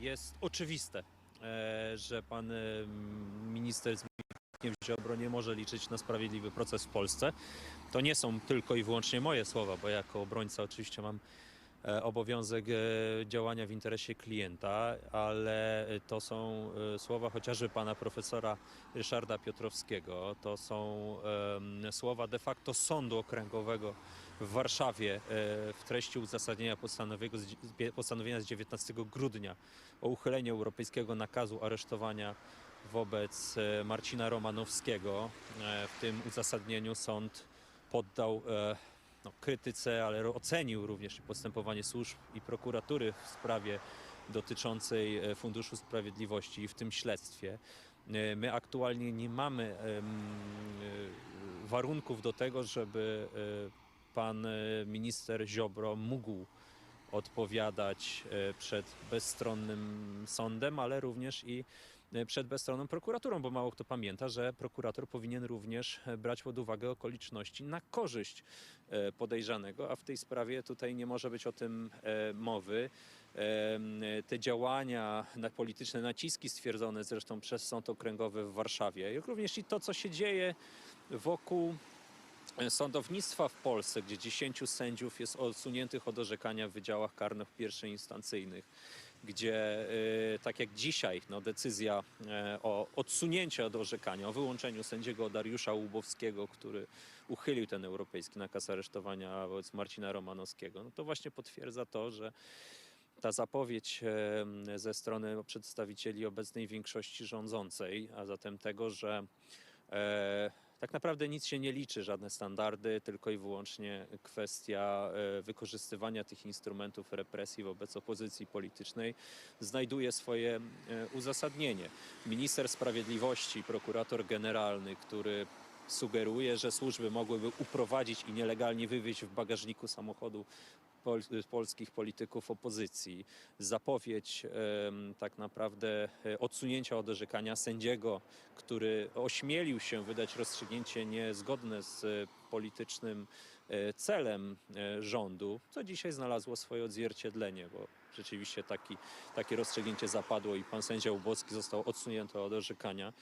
Jest oczywiste, e, że pan e, minister Zbigniew Ziobro nie może liczyć na sprawiedliwy proces w Polsce. To nie są tylko i wyłącznie moje słowa, bo jako obrońca oczywiście mam obowiązek e, działania w interesie klienta, ale to są e, słowa chociażby pana profesora Ryszarda Piotrowskiego. To są słowa de facto Sądu Okręgowego w Warszawie e, w treści uzasadnienia postanowienia z, dzie- postanowienia z 19 grudnia o uchyleniu europejskiego nakazu aresztowania wobec e, Marcina Romanowskiego. E, W tym uzasadnieniu sąd poddał e, no, krytyce, ale ocenił również postępowanie służb i prokuratury w sprawie dotyczącej e, Funduszu Sprawiedliwości i w tym śledztwie. E, My aktualnie nie mamy e, warunków do tego, żeby pan minister Ziobro mógł odpowiadać przed bezstronnym sądem, ale również i przed bezstronną prokuraturą, bo mało kto pamięta, że prokurator powinien również e, brać pod uwagę okoliczności na korzyść e, podejrzanego, a w tej sprawie tutaj nie może być o tym e, mowy. Te działania polityczne naciski stwierdzone zresztą przez Sąd Okręgowy w Warszawie, jak również i to, co się dzieje wokół sądownictwa w Polsce, gdzie 10 sędziów jest odsuniętych od orzekania w wydziałach karnych pierwszoinstancyjnych, gdzie y, tak jak dzisiaj no, decyzja e, o odsunięciu od orzekania, o wyłączeniu sędziego Dariusza Łubowskiego, który uchylił ten europejski nakaz aresztowania wobec Marcina Romanowskiego, no to właśnie potwierdza to, że ta zapowiedź e, ze strony przedstawicieli obecnej większości rządzącej, a zatem tego, że e, naprawdę nic się nie liczy, żadne standardy, tylko i wyłącznie kwestia e, wykorzystywania tych instrumentów represji wobec opozycji politycznej znajduje swoje e, uzasadnienie. Minister Sprawiedliwości, prokurator generalny, który sugeruje, że służby mogłyby uprowadzić i nielegalnie wywieźć w bagażniku samochodu pol, polskich polityków opozycji. Zapowiedź tak naprawdę e, odsunięcia od orzekania sędziego, który ośmielił się wydać rozstrzygnięcie niezgodne z e, politycznym e, celem rządu, co dzisiaj znalazło swoje odzwierciedlenie, bo rzeczywiście taki, takie rozstrzygnięcie zapadło i pan sędzia Łubowski został odsunięty od orzekania.